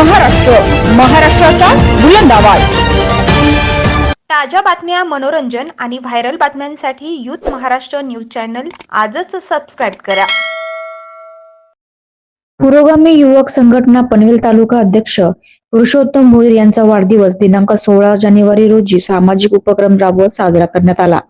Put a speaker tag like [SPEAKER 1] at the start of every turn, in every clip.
[SPEAKER 1] महाराष्ट्र महाराष्ट्राचा बुलंद आवाज.
[SPEAKER 2] ताज्या बातम्या मनोरंजन आणि व्हायरल बातम्यांसाठी यूथ महाराष्ट्र न्यूज चॅनल आजच सबस्क्राईब करा.
[SPEAKER 3] पुरोगामी युवक संघटना पनवेल तालुका अध्यक्ष पुरुषोत्तम भोईर यांचा वाढदिवस दिनांक सोळा जानेवारी रोजी सामाजिक उपक्रम राबवत साजरा करण्यात आला.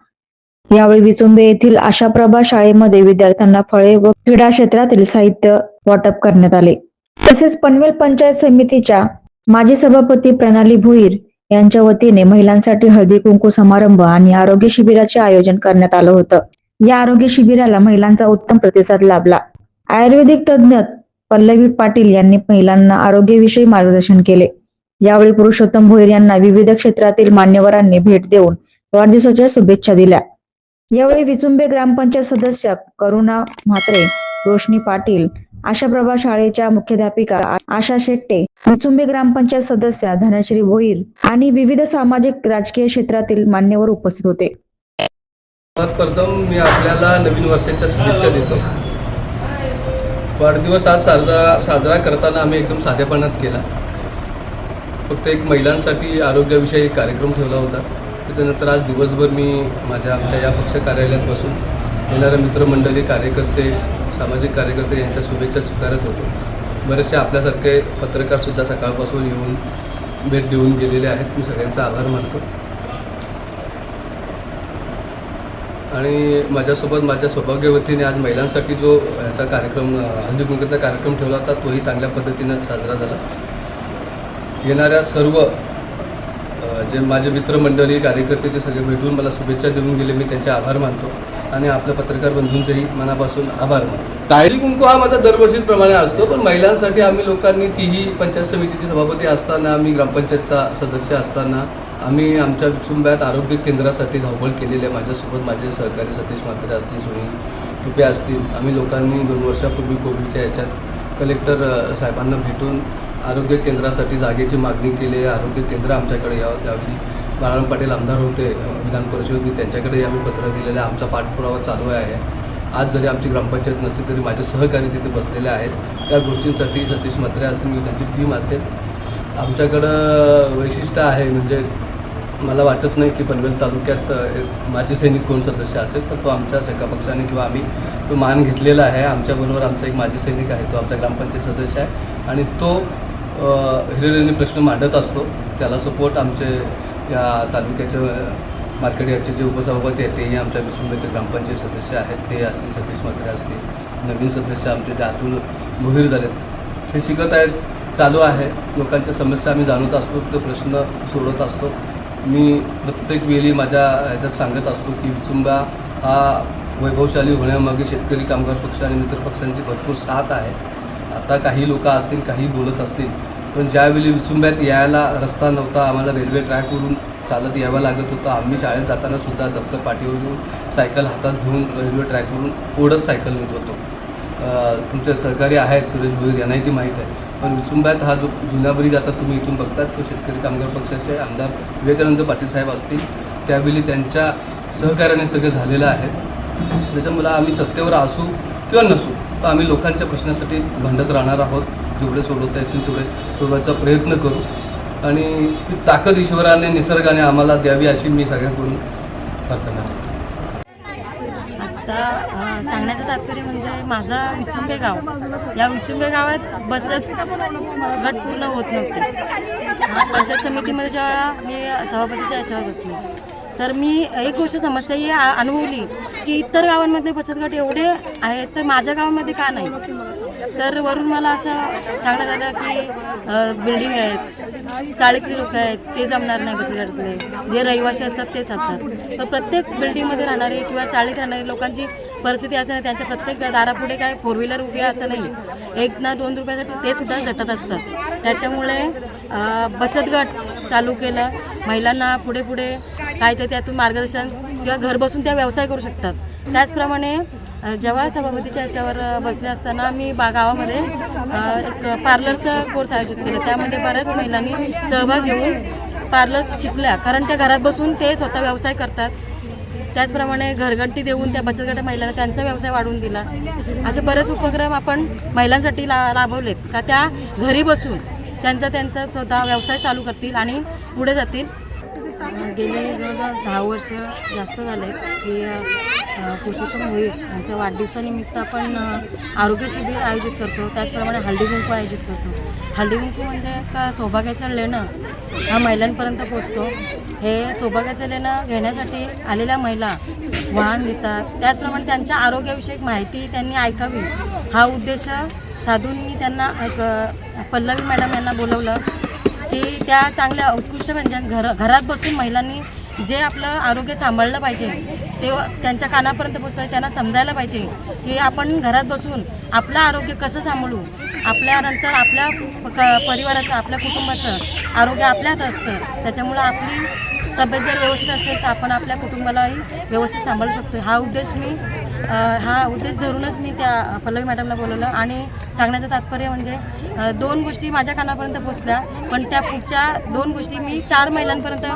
[SPEAKER 3] यावेळी विचुंबे येथील आशाप्रभा शाळेमध्ये विद्यार्थ्यांना फळे व क्रीडा क्षेत्रातील साहित्य वाटप करण्यात आले. तसेच पनवेल पंचायत समितीच्या माजी सभापती प्रणाली भोईर यांच्या वतीने महिलांसाठी हळदी कुंकू समारंभ आणि आरोग्य शिबिराचे आयोजन करण्यात आलं होतं. या आरोग्य शिबिराला महिलांचा उत्तम प्रतिसाद लाभला. आयुर्वेदिक तज्ज्ञ पल्लवी पाटील यांनी महिलांना आरोग्याविषयी मार्गदर्शन केले. यावेळी पुरुषोत्तम भोईर यांना विविध क्षेत्रातील मान्यवरांनी भेट देऊन वाढदिवसाच्या शुभेच्छा दिल्या. यावेळी विचुंबे ग्रामपंचायत सदस्य करुणा म्हात्रे रोशनी पाटील आशा प्रभा शाळेच्या मुख्याध्यापिका आशा शेट्टे निचुंबे ग्रामपंचायत सदस्य धनश्री भोईर आणि विविध सामाजिक राजकीय क्षेत्रातील मान्यवर उपस्थित होते.
[SPEAKER 4] प्रथम मी आपल्याला नवीन वर्षाच्या शुभेच्छा देतो. वाढदिवस आज साजरा साजरा करताना आम्ही एकदम साधेपणात केला. फक्त एक महिलांसाठी आरोग्याविषयी एक कार्यक्रम ठेवला होता. त्याच्यानंतर आज दिवसभर मी माझ्या आमच्या या पक्ष कार्यालयात बसून येणाऱ्या मित्रमंडळी कार्यकर्ते सामाजिक कार्यकर्ते यांच्या शुभेच्छा स्वीकारत होतो. बरेचसे आपल्यासारखे पत्रकारसुद्धा सकाळपासून येऊन भेट देऊन गेलेले आहेत. मी सगळ्यांचा आभार मानतो. आणि माझ्यासोबत माझ्या सौभाग्यवतीने आज महिलांसाठी जो ह्याचा कार्यक्रम अ, कार्यक्रम ठेवला होता तोही चांगल्या पद्धतीनं साजरा झाला. येणाऱ्या सर्व जे माझे मित्रमंडळी कार्यकर्ते ते सगळे भेटून मला शुभेच्छा देऊन गेले. मी त्यांचे आभार मानतो. आणि आपल्या पत्रकार बंधूंचेही मनापासून आभार हळदी कुंकू हा माझा दरवर्षीप्रमाणे असतो पण महिलांसाठी आम्ही लोकांनी तीही पंचायत समितीचे सभापती असताना आम्ही ग्रामपंचायतचा सदस्य असताना आम्ही आमच्या कुटुंबात आरोग्य केंद्रासाठी धावपळ केलेली आहे. माझ्यासोबत माझे सहकारी सतीश म्हात्रे असतील सुनील तुपे असतील. आम्ही लोकांनी दोन वर्षापूर्वी कोविडच्या याच्यात कलेक्टर साहेबांना भेटून आरोग्य केंद्रासाठी जागेची मागणी केली आहे. आरोग्य केंद्र आमच्याकडे यावं त्यावेळी बाळाराम पाटील आमदार होते विधान परिषदेत त्यांच्याकडे आम्ही पत्र दिलेलं आहे. आमचा पाठपुरावा चालू आहे. आज जरी आमची ग्रामपंचायत नसली तरी माझे सहकारी तिथे बसलेले आहेत. त्या गोष्टींसाठी सतीश म्हात्रे असतील किंवा त्यांची टीम असेल. आमच्याकडं वैशिष्ट्य आहे म्हणजे मला वाटत नाही की पनवेल तालुक्यात माझे एक सैनिक कोण सदस्य असेल पण तो आमच्या एका पक्षाने किंवा आम्ही तो मान घेतलेला आहे. आमच्याबरोबर आमचा एक माजी सैनिक आहे तो आमचा ग्रामपंचायत सदस्य आहे. आणि तो हिरिरीने प्रश्न मांडत असतो. त्याला सपोर्ट आमचे या तालुक्याच्या मार्केट याचे जे उपसभापती आहेत तेही आमच्या विसुंबेचे ग्रामपंचायत सदस्य आहेत. ते असतील सतीश म्हात्रे असतील नवीन सदस्य आमचे जे आतून मोहीर झालेत. हे शिकत आहेत चालू आहे. लोकांच्या समस्या आम्ही जाणत असतो ते प्रश्न सोडवत असतो. मी प्रत्येक वेळी माझ्या ह्याच्यात सांगत असतो की विचुंबा हा वैभवशाली होण्यामागे शेतकरी कामगार पक्ष आणि मित्र पक्षांची भरपूर साथ आहे. आता काही लोक असतील काही बोलत असतील पण ज्यावेळी विचुंब्यात यायला रस्ता नव्हता आम्हाला रेल्वे ट्रॅकवरून चालत यावं लागत होतं. आम्ही शाळेत जाताना सुद्धा दप्तर पाठीवर घेऊन सायकल हातात घेऊन रेल्वे ट्रॅकवरून ओढत सायकल नेत होतो. तुमचे सहकारी आहेत सुरेश भोईर यांनाही ती माहीत आहे. पण विचुंब्यात हा जो जुन्याभरी जाता तुम्ही इथून बघतात तो शेतकरी कामगार पक्षाचे आमदार विवेकानंद पाटील साहेब असतील. त्यावेळी त्यांच्या सहकार्याने सगळं झालेलं आहे. त्याच्यामुळे आम्ही सत्तेवर असू किंवा नसू तर आम्ही लोकांच्या प्रश्नासाठी भांडत राहणार आहोत. जेवढे सोडवता येतील तेवढे सोडवायचा प्रयत्न करू. आणि ती ताकद ईश्वराने निसर्गाने आम्हाला द्यावी अशी मी सगळ्यांकडून प्रार्थना
[SPEAKER 5] आता सांगण्याचं तात्पर्य म्हणजे माझा विचुंबे गाव. या विचुंबे गावात बचत गट पूर्ण होत नव्हते. पंचायत समितीमध्ये जेव्हा मी सभापतीच्या याच्यावर बसले. तर मी एक गोष्ट समस्या ही आ- अनुभवली की इतर गावांमध्ये बचत गट एवढे आहेत तर माझ्या गावामध्ये का नाही? तर वरून मला असं सांगण्यात आलं की बिल्डिंग आहेत. चाळीतली लोक आहेत. ते जमणार नाही बचत गटातले जे रहिवासी असतात तेच असतात तर प्रत्येक बिल्डिंगमध्ये राहणारे किंवा चाळीत राहणारी लोकांची परिस्थिती असं नाही. त्यांच्या प्रत्येक दारापुढे काय फोर व्हीलर उभी असं नाही. एक ना दोन रुपयासाठी ते सुद्धा झटत असतात. त्याच्यामुळे बचत गट चालू केलं. महिलांना पुढे पुढे काय ते त्यातून मार्गदर्शन किंवा घर बसून त्या व्यवसाय करू शकतात. त्याचप्रमाणे जेव्हा सभापतीच्या याच्यावर बसले असताना मी बा गावामध्ये एक पार्लरचा कोर्स आयोजित केला. त्यामध्ये बऱ्याच महिलांनी सहभाग घेऊन पार्लर शिकल्या. कारण त्या घरात बसून ते स्वतः व्यवसाय करतात. त्याचप्रमाणे घरगंटी देऊन त्या बचत गट महिलांना त्यांचा व्यवसाय वाढवून दिला. असे बरेच उपक्रम आपण महिलांसाठी ला राबवलेत का त्या घरी बसून त्यांचा त्यांचा स्वतः व्यवसाय चालू करतील आणि पुढे जातील. गेले जवळजवळ दहा वर्ष जास्त झाले की पुरुषोत्तम होईल. यांच्या वाढदिवसानिमित्त आपण आरोग्य शिबिर आयोजित करतो. त्याचप्रमाणे हळदी कुंकू आयोजित करतो. हळदी कुंकू म्हणजे का सौभाग्याचं लेणं हा महिलांपर्यंत पोचतो. हे सौभाग्याचं लेणं घेण्यासाठी आलेल्या महिला वाहन घेतात. त्याचप्रमाणे त्यांच्या आरोग्याविषयक माहिती त्यांनी ऐकावी. हा उद्देश साधून मी त्यांना एक पल्लवी मॅडम यांना बोलवलं. की त्या चांगल्या उत्कृष्ट म्हणजे घर घरात बसून महिलांनी जे आपलं आरोग्य सांभाळलं पाहिजे ते त्यांच्या कानापर्यंत पोचलं त्यांना समजायला पाहिजे की आपण घरात बसून आपलं आरोग्य कसं सांभाळू? आपल्यानंतर आपल्या क- परिवाराचं आपल्या कुटुंबाचं आरोग्य आपल्यात असतं. त्याच्यामुळं आपली तब्येत जर व्यवस्थित असेल तर आपण आपल्या कुटुंबालाही व्यवस्थित सांभाळू शकतो हा उद्देश मी हा उद्देश धरूनच मी त्या पल्लवी मॅडमला बोलवलं आणि सांगण्याचं तात्पर्य म्हणजे दोन गोष्टी माझ्या कानापर्यंत पोचल्या पण त्या पुढच्या दोन गोष्टी मी चार महिलांपर्यंत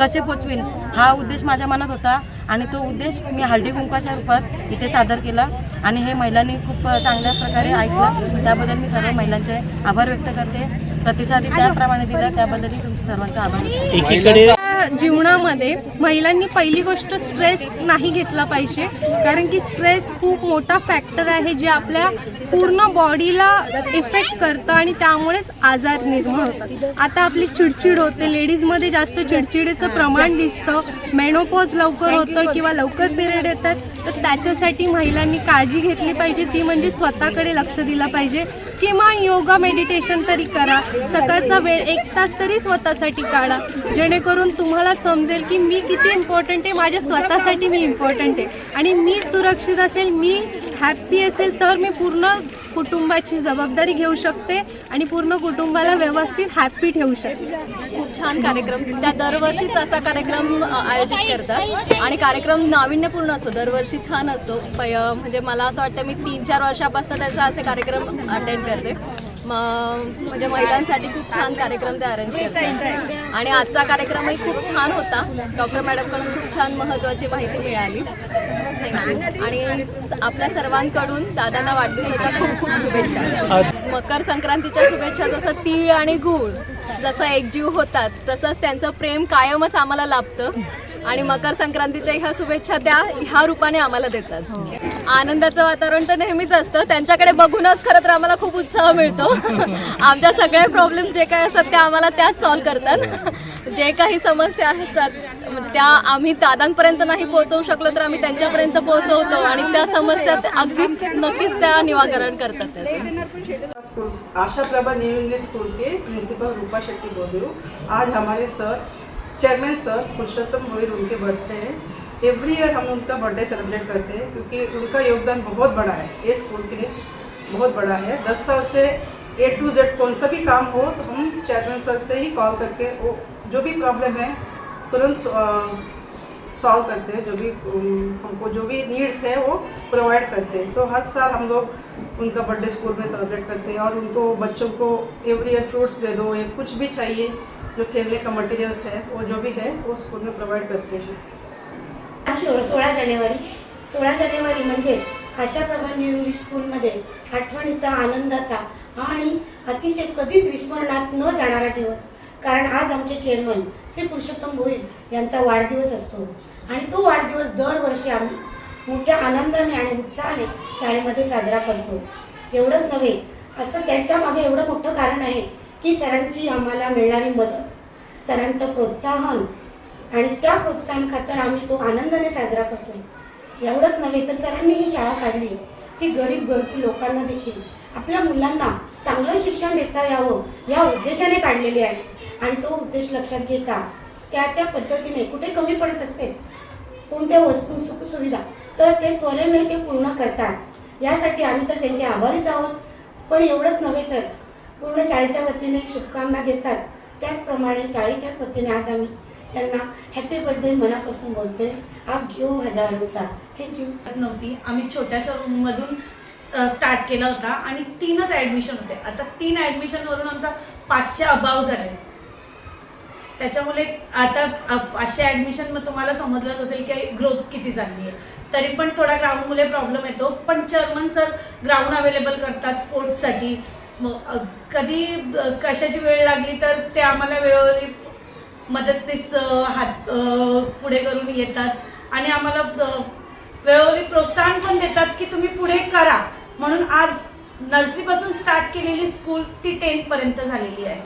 [SPEAKER 5] कसे पोचवीन हा उद्देश माझ्या मनात होता आणि तो उद्देश मी हळदी कुंकाच्या रूपात इथे सादर केला आणि हे महिलांनी खूप चांगल्या प्रकारे ऐकलं. त्याबद्दल मी सर्व महिलांचे आभार व्यक्त करते. प्रतिसादी त्याप्रमाणे दिला त्याबद्दलही तुमच्या सर्वांचा आभार.
[SPEAKER 6] जीवनामध्ये महिलांनी पहिली गोष्ट स्ट्रेस नाही घेतला पाहिजे. कारण की स्ट्रेस खूप मोठा फॅक्टर आहे जे आपल्या पूर्ण बॉडीला इफेक्ट करतं आणि त्यामुळेच आजार निर्माण होतात. आता आपली चिडचिड होते लेडीजमध्ये जास्त चिडचिडीचं प्रमाण दिसतं मेनोपॉज लवकर होतं किंवा लवकर पिरियड येतात तर त्याच्यासाठी महिलांनी काळजी घेतली पाहिजे. ती म्हणजे स्वतःकडे लक्ष दिलं पाहिजे. किंवा योगा मेडिटेशन तरी करा. सकाळचा वेळ एक तास तरी स्वतःसाठी काढा. जेणेकरून तुम्हाला समजेल की मी किती इम्पॉर्टंट आहे माझ्या स्वतःसाठी मी इम्पॉर्टंट आहे. आणि मी सुरक्षित असेल मी हॅप्पी असेल तर मी पूर्ण कुटुंबाची जबाबदारी घेऊ शकते आणि पूर्ण कुटुंबाला व्यवस्थित हॅप्पी ठेवू शकते.
[SPEAKER 7] खूप छान कार्यक्रम. त्या दरवर्षीच असा कार्यक्रम आयोजित करतात. आणि कार्यक्रम नाविन्यपूर्ण असतो. दरवर्षी छान असतो. म्हणजे मला असं वाटतं मी तीन चार वर्षापासून त्याचा असे कार्यक्रम अटेंड करते. म्हणजे महिलांसाठी खूप छान कार्यक्रम ते अरेंज करतात. आणि आजचा कार्यक्रमही खूप छान होता. डॉक्टर मॅडमकडून खूप छान महत्त्वाची माहिती मिळाली. आणि आपल्या सर्वांकडून दादांना वाढदिवसाच्या खूप खूप शुभेच्छा. मकर संक्रांतीच्या शुभेच्छा जसं तीळ आणि गूळ जसं एकजीव होतात तसंच त्यांचं प्रेम कायमच आम्हाला लाभतं. आणि मकर संक्रांतीच्या ह्या शुभेच्छा त्या ह्या रूपाने आम्हाला देतात. आनंदाचं वातावरण तर नेहमीच असतं. त्यांच्याकडे बघूनच खरं तर आम्हाला खूप उत्साह मिळतो. आमच्या सगळे प्रॉब्लेम जे काही असतात ते आम्हाला त्याच सॉल्व करतात. जे काही समस्या असतात म्हणजे त्या आम्ही दादांपर्यंत नाही पोहोचवू शकलो तर आम्ही त्यांच्यापर्यंत पोहोचवतो आणि त्या समस्या त्या अगदीच नक्कीच त्या निवारण करतात
[SPEAKER 8] Asha Prabha new English school के प्रिंसिपल रूपा शेट्टी बोल रही हूँ आज हमारे sir chairman sir Purushottam Goyal उनके बर्थडे है। एवरी ईयर हम उनका बर्थडे सेलिब्रेट करते हैं क्योंकि उनका योगदान बहुत बड़ा है। ये स्कूल के लिए बहुत बड़ा है। दस साल से ए टू जेड कौन सा भी काम हो तो हम चेयरमैन सर से ही कॉल करके वो जो भी प्रॉब्लम है, तुरंत सॉल्व करते हैं। जो भी हमको जो भी नीड्स है वो प्रोवाइड करते हैं। तो हर साल हम लोग उनका बर्थडे स्कूल में सेलिब्रेट करते हैं और उनको बच्चों को एवरी ईयर फ्रूट्स दे दो, या कुछ भी चाहिए। जो खेलने का मटेरियल्स है वो जो भी है वो स्कूल में प्रोवाइड करते हैं।
[SPEAKER 9] सोळा सोळा जानेवारी. सोळा जानेवारी म्हणजे आशाप्रभा न्यू इंग्लिश स्कूलमध्ये आठवणीचा आनंदाचा आणि अतिशय कधीच विस्मरणात न जाणारा दिवस. कारण आज आमचे चेअरमन श्री पुरुषोत्तम भोईर यांचा वाढदिवस असतो. आणि तो वाढदिवस दरवर्षी आम्ही मोठ्या आनंदाने आणि उत्साहाने शाळेमध्ये साजरा करतो. एवढंच नव्हे असं त्यांच्या मागे एवढं मोठं कारण आहे की सरांची आम्हाला मिळणारी मदत सरांचं प्रोत्साहन आणि त्या प्रोत्साहन खातर आम्ही तो आनंदाने साजरा करतो. एवढंच नव्हे तर सरांनी ही शाळा काढली. ती गरीब गरजू लोकांना देखील आपल्या मुलांना चांगलं शिक्षण देता यावं या उद्देशाने काढलेली आहे. आणि तो उद्देश लक्षात घेता त्या त्या पद्धतीने कुठे कमी पडत असते कोणत्या वस्तू सुखसुविधा तर ते त्वरेने ते पूर्ण करतात. यासाठी आम्ही तर त्यांचे आभारीच आहोत. पण एवढंच नव्हे तर पूर्ण शाळेच्या वतीने शुभकामना देतात. त्याचप्रमाणे शाळेच्या वतीने आज आम्ही त्यांना हॅपी बर्थडे मनापासून बोलते आप जिओ हजारो साथ थँक्यू
[SPEAKER 10] नव्हती. आम्ही छोट्याशा रूममधून स्टार्ट केला होता आणि तीनच ॲडमिशन होते. आता तीन ॲडमिशनवरून आमचा पाचशे अभाव झाले. त्याच्यामुळे आता पाचशे ॲडमिशन मग तुम्हाला समजलंच असेल की ग्रोथ किती झाली आहे तरी पण थोडा ग्राउंडमुळे प्रॉब्लेम येतो. पण चर्मन सर ग्राउंड अवेलेबल करतात स्पोर्ट्ससाठी मग, कधी कशाची वेळ लागली तर ते आम्हाला वेळोवेळी मदतनीस हात पुढे करून येतात. आणि आम्हाला वेळोवेळी प्रोत्साहन पण देतात की तुम्ही पुढे करा. म्हणून आज नर्सरीपासून स्टार्ट केलेली स्कूल ती टेन्थपर्यंत झालेली आहे.